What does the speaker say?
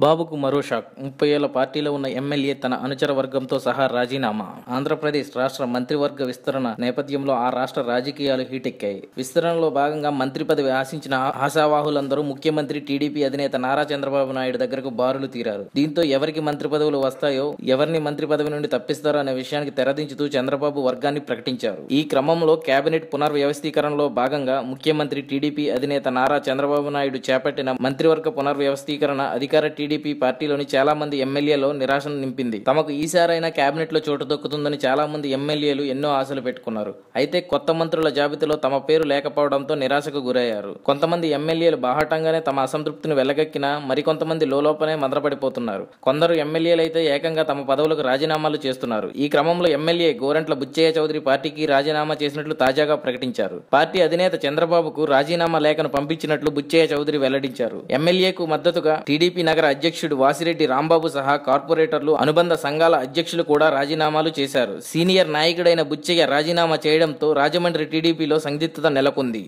బాబుకు మరో షాక్. ముప్పై ఏళ్ళ పార్టీలో ఉన్న ఎమ్మెల్యే తన అనుచర వర్గంతో సహా రాజీనామా. ఆంధ్రప్రదేశ్ రాష్ట్ర మంత్రివర్గ విస్తరణ నేపథ్యంలో ఆ రాష్ట్ర రాజకీయాలు హీటెక్కాయి. విస్తరణలో భాగంగా మంత్రి పదవి ఆశించిన ఆశావాహులందరూ ముఖ్యమంత్రి టీడీపీ అధినేత నారా చంద్రబాబు నాయుడు దగ్గరకు బారులు తీరారు. దీంతో ఎవరికి మంత్రి పదవులు వస్తాయో ఎవరిని మంత్రి పదవి నుండి తప్పిస్తారో అనే విషయానికి తెరదించుతూ చంద్రబాబు వర్గాన్ని ప్రకటించారు. ఈ క్రమంలో కేబినెట్ పునర్వ్యవస్థీకరణలో భాగంగా ముఖ్యమంత్రి టీడీపీ అధినేత నారా చంద్రబాబు నాయుడు చేపట్టిన మంత్రివర్గ పునర్వ్యవస్థీకరణ అధికార టీడీపీ పార్టీలోని చాలా మంది ఎమ్మెల్యేలో నిరాశను నింపింది. తమకు ఈసారైనా కేబినెట్లో చోటు దొక్కుతుందని చాలా మంది ఎమ్మెల్యేలు ఎన్నో ఆశలు పెట్టుకున్నారు. అయితే కొత్త మంత్రుల జాబితాలో తమ పేరు లేకపోవడంతో నిరాశకు గురయ్యారు. కొంతమంది ఎమ్మెల్యేలు బాహాటంగానే తమ అసంతృప్తిని వెలగక్కినా మరికొంతమంది లోలోపనే మందరపడిపోతున్నారు. కొందరు ఎమ్మెల్యేలు అయితే ఏకంగా తమ పదవులకు రాజీనామాలు చేస్తున్నారు. ఈ క్రమంలో ఎమ్మెల్యే గోరంట్ల బుచ్చయ్య చౌదరి పార్టీకి రాజీనామా చేసినట్లు తాజాగా ప్రకటించారు. పార్టీ అధినేత చంద్రబాబుకు రాజీనామా లేఖను పంపించినట్లు బుచ్చయ్య చౌదరి వెల్లడించారు. ఎమ్మెల్యేకు మద్దతుగా టీడీపీ నగర అధ్యక్షుడు వాసిరెడ్డి రాంబాబు సహా కార్పొరేటర్లు అనుబంధ సంఘాల అధ్యక్షులు కూడా రాజీనామాలు చేశారు. సీనియర్ నాయకుడైన బుచ్చయ్య రాజీనామా చేయడంతో రాజమండ్రి టీడీపీలో సందిగ్ధత నెలకొంది.